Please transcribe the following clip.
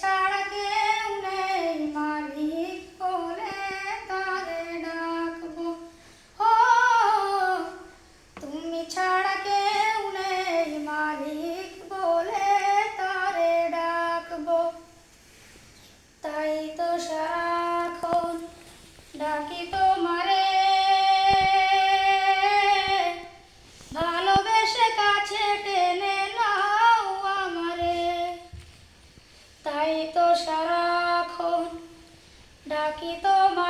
ছাড়া কেউ মালিক বলে ডাকবো। তুমি ছাড়া কেউ মালিক বলে ডাকবো। তাই তো সারাক্ষণ ডাকি তোমার